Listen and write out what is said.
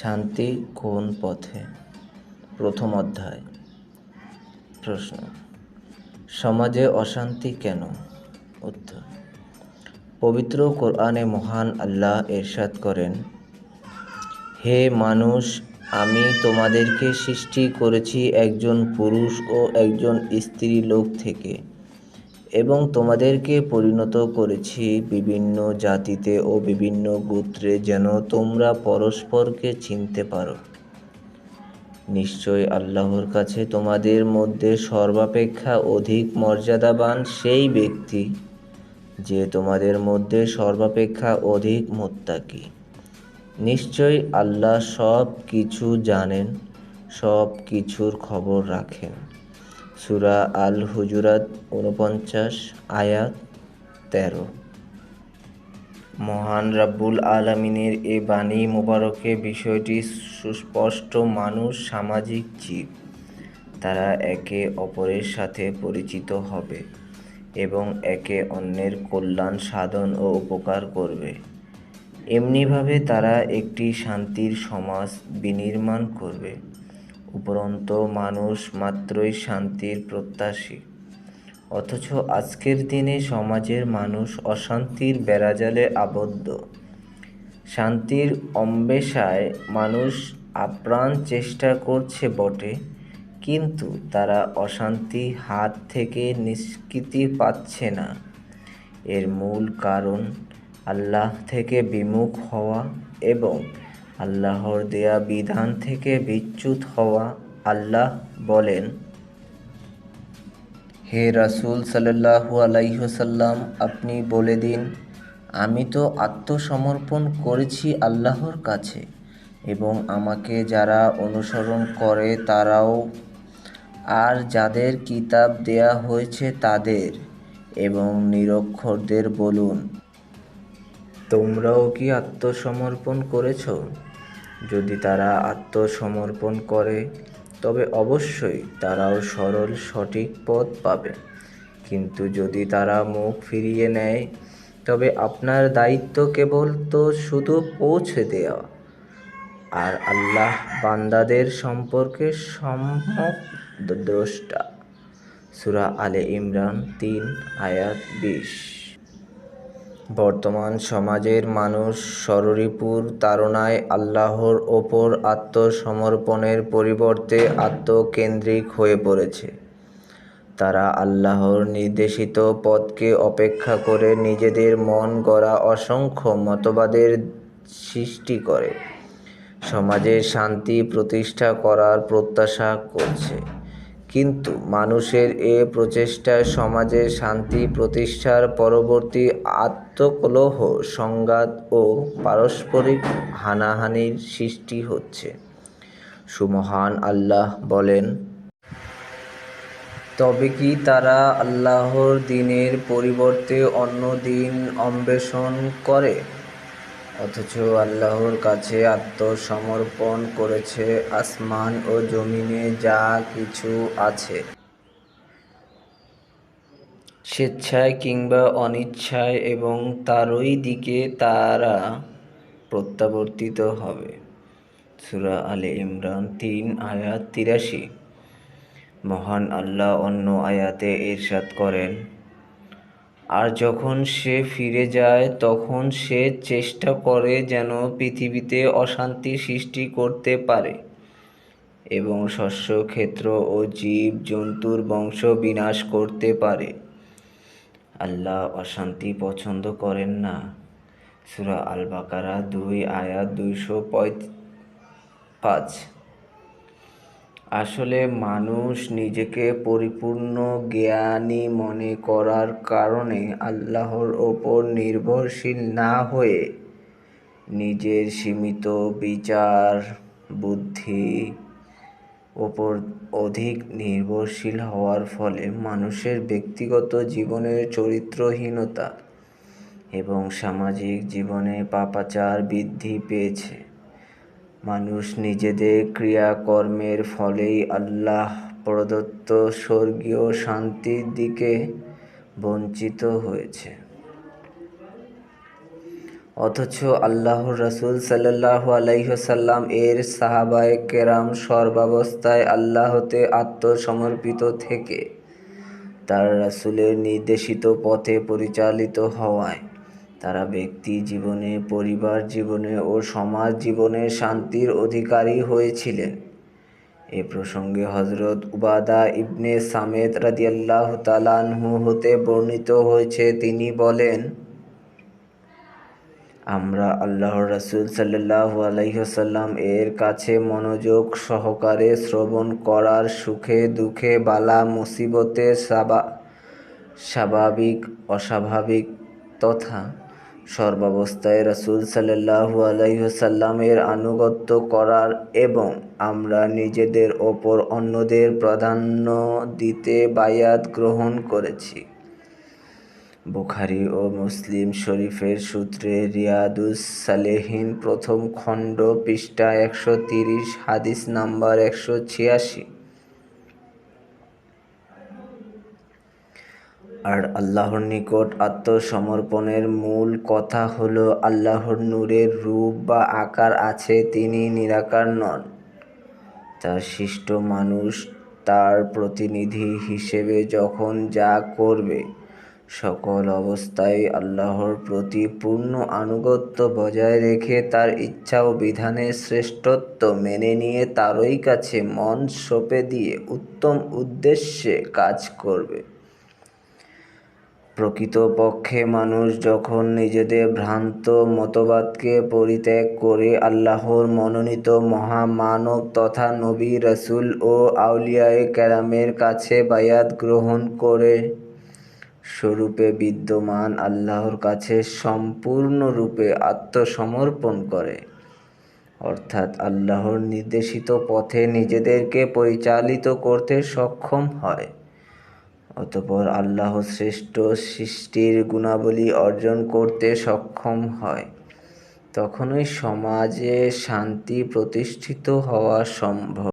শান্তি কোন পথে? প্রথম অধ্যায়। প্রশ্ন, সমাজে অশান্তি কেন? উত্তর, পবিত্র কোরআনে মহান আল্লাহ এরশাদ করেন, হে মানুষ, আমি তোমাদেরকে সৃষ্টি করেছি একজন পুরুষ ও একজন স্ত্রী লোক থেকে। এবং তোমাদেরকে পরিণত করেছি বিভিন্ন জাতিতে ও বিভিন্ন গোত্রে যেন তোমরা পরস্পরকে চিনতে পারো। নিশ্চয় আল্লাহর কাছে তোমাদের মধ্যে সর্বাপেক্ষা অধিক মর্যাদাবান সেই ব্যক্তি যে তোমাদের মধ্যে সর্বাপেক্ষা অধিক মোত্তাকি। নিশ্চয় আল্লাহ সব কিছু জানেন সব কিছুর খবর রাখেন। সুরা আল হুজুরাত উনপঞ্চাশ আয়াত তেরো। মহান রাব্বুল আলমিনের এ বাণী মোবারকে বিষয়টি সুস্পষ্ট মানুষ সামাজিক জীব, তারা একে অপরের সাথে পরিচিত হবে এবং একে অন্যের কল্যাণ, সাধন ও উপকার করবে। এমনিভাবে তারা একটি শান্তির সমাজ বিনির্মাণ করবে। উপরন্ত মানুষ মাত্রই শান্তির প্রত্যাশী। অথচ আজকের দিনে সমাজের মানুষ অশান্তির বেড়াজালে আবদ্ধ। শান্তির অম্বেষায় মানুষ আপ্রাণ চেষ্টা করছে বটে, কিন্তু তারা অশান্তি হাত থেকে নিষ্কৃতি পাচ্ছে না। এর মূল কারণ আল্লাহ থেকে বিমুখ হওয়া এবং আল্লাহর দেয়া বিধান থেকে বিচ্যুত হওয়া আল্লাহ বলেন, হে রাসুল সাল্লাহু আলাইহসাল্লাম আপনি বলে দিন, আমি তো আত্মসমর্পণ করেছি আল্লাহর কাছে এবং আমাকে যারা অনুসরণ করে তারাও, আর যাদের কিতাব দেয়া হয়েছে তাদের এবং নিরক্ষরদের বলুন, তোমরাও কি আত্মসমর্পণ করেছ? যদি তারা আত্মসমর্পণ করে, তবে অবশ্যই তারাও সরল সঠিক পথ পাবে। কিন্তু যদি তারা মুখ ফিরিয়ে নেয়, তবে আপনার দায়িত্ব কেবল তো শুধু পৌঁছে দেওয়া। আর আল্লাহ বান্দাদের সম্পর্কে সম্যক দ্রষ্টা। সুরা আলে ইমরান তিন, আয়াত বিশ। বর্তমান সমাজের মানুষ সররিপুর তাড়নায় আল্লাহর ওপর আত্মসমর্পণের পরিবর্তে আত্মকেন্দ্রিক হয়ে পড়েছে। তারা আল্লাহর নির্দেশিত পথকে অপেক্ষা করে নিজেদের মন গড়া অসংখ্য মতবাদের সৃষ্টি করে। সমাজে শান্তি প্রতিষ্ঠা করার প্রত্যাশা করছে। কিন্তু মানুষের এ প্রচেষ্টায় সমাজে শান্তি, প্রতিষ্ঠার পরবর্তী আত্মকলহ, সংঘাত ও পারস্পরিক হানাহানির সৃষ্টি হচ্ছে। সুমহান আল্লাহ বলেন, তবে কি তারা আল্লাহর দিনের পরিবর্তে অন্য দিন অন্বেষণ করে? অথচ আল্লাহর কাছে আত্মসমর্পণ করেছে আসমান ও জমিনে যা কিছু আছে। স্বেচ্ছায় কিংবা অনিচ্ছায় এবং তারই দিকে তারা প্রত্যাবর্তিত হবে। সুরা আলে ইমরান তিন, আয়াত তিরাশি। মহান আল্লাহ অন্য আয়াতে ইরশাদ করেন আর যখন সে ফিরে যায়, তখন সে চেষ্টা করে যেন পৃথিবীতে অশান্তি সৃষ্টি করতে পারে। এবং শস্য ক্ষেত্র ও জীব জন্তুর বংশ বিনাশ করতে পারে। আল্লাহ অশান্তি পছন্দ করেন না। সুরা আল বাকারা দুই আয়াত দুইশো পাঁচ আসলে মানুষ নিজেকে পরিপূর্ণ জ্ঞানী মনে করার কারণে আল্লাহর ওপর নির্ভরশীল না হয়ে নিজের সীমিত বিচার, বুদ্ধি ওপর অধিক নির্ভরশীল হওয়ার ফলে মানুষের ব্যক্তিগত জীবনের চরিত্রহীনতা এবং সামাজিক জীবনে পাপাচার বৃদ্ধি পেয়েছে। মানুষ নিজেদের ক্রিয়াকর্মের ফলেই আল্লাহ প্রদত্ত স্বর্গীয় শান্তির দিকে বঞ্চিত হয়েছে। অথচ আল্লাহর রাসূল সাল্লাল্লাহু আলাইহি ওয়াসাল্লাম এর সাহাবায়ে কেরাম সর্বাবস্থায় আল্লাহতে আত্মসমর্পিত থেকে তার রাসূলের নির্দেশিত পথে পরিচালিত হওয়ায় তারা ব্যক্তি জীবনে, পরিবার জীবনে ও সমাজ জীবনে শান্তির অধিকারী হয়েছিলেন। এ প্রসঙ্গে হজরত উবাদা ইবনে সামেদ রাদিয়াল্লাহু তাআলা আনহু হতে বর্ণিত হয়েছে। তিনি বলেন, আমরা আল্লাহ রাসূল সাল্লাল্লাহু আলাইহি এর কাছে মনোযোগ সহকারে শ্রবণ করার সুখে দুঃখে বালা মুসিবতে সাবা, স্বাভাবিক, অস্বাভাবিক তথা সর্বাবস্থায় রাসূল সাল্লাল্লাহু আলাইহি ওয়াসাল্লামের আনুগত্য করার এবং আমরা নিজেদের ওপর অন্যদের প্রাধান্য দিতে বায়াত গ্রহণ করেছি। বুখারি ও মুসলিম শরীফের সূত্রে রিয়াদুস সালেহিন প্রথম খণ্ড পৃষ্ঠা একশো তিরিশ, হাদিস নাম্বার একশো ছিয়াশি। আর আল্লাহর নিকট আত্মসমর্পণের মূল কথা হল আল্লাহর নূরের রূপ বা আকার আছে, তিনি নিরাকার নন। তার সৃষ্ট মানুষ তার প্রতিনিধি হিসেবে যখন যা করবে, সকল অবস্থায় আল্লাহর প্রতি পূর্ণ আনুগত্য বজায় রেখে তার ইচ্ছা ও বিধানের শ্রেষ্ঠত্ব মেনে নিয়ে তারই কাছে মন সঁপে দিয়ে উত্তম উদ্দেশ্যে কাজ করবে। প্রকৃতপক্ষে মানুষ যখন নিজেদের ভ্রান্ত মতবাদকে পরিত্যাগ করে আল্লাহর মনোনীত মহামানব তথা নবী, রসুল ও আউলিয়ায়ে কেরামের কাছে বায়াত গ্রহণ করে, স্বরূপে বিদ্যমান আল্লাহর কাছে সম্পূর্ণরূপে আত্মসমর্পণ করে। অর্থাৎ আল্লাহর নির্দেশিত পথে নিজেদেরকে পরিচালিত করতে সক্ষম হয়। অতপর আল্লাহ শ্রেষ্ঠ সৃষ্টির গুণাবলী অর্জন করতে সক্ষম হয়। তখনই সমাজে শান্তি প্রতিষ্ঠিত হওয়া সম্ভব।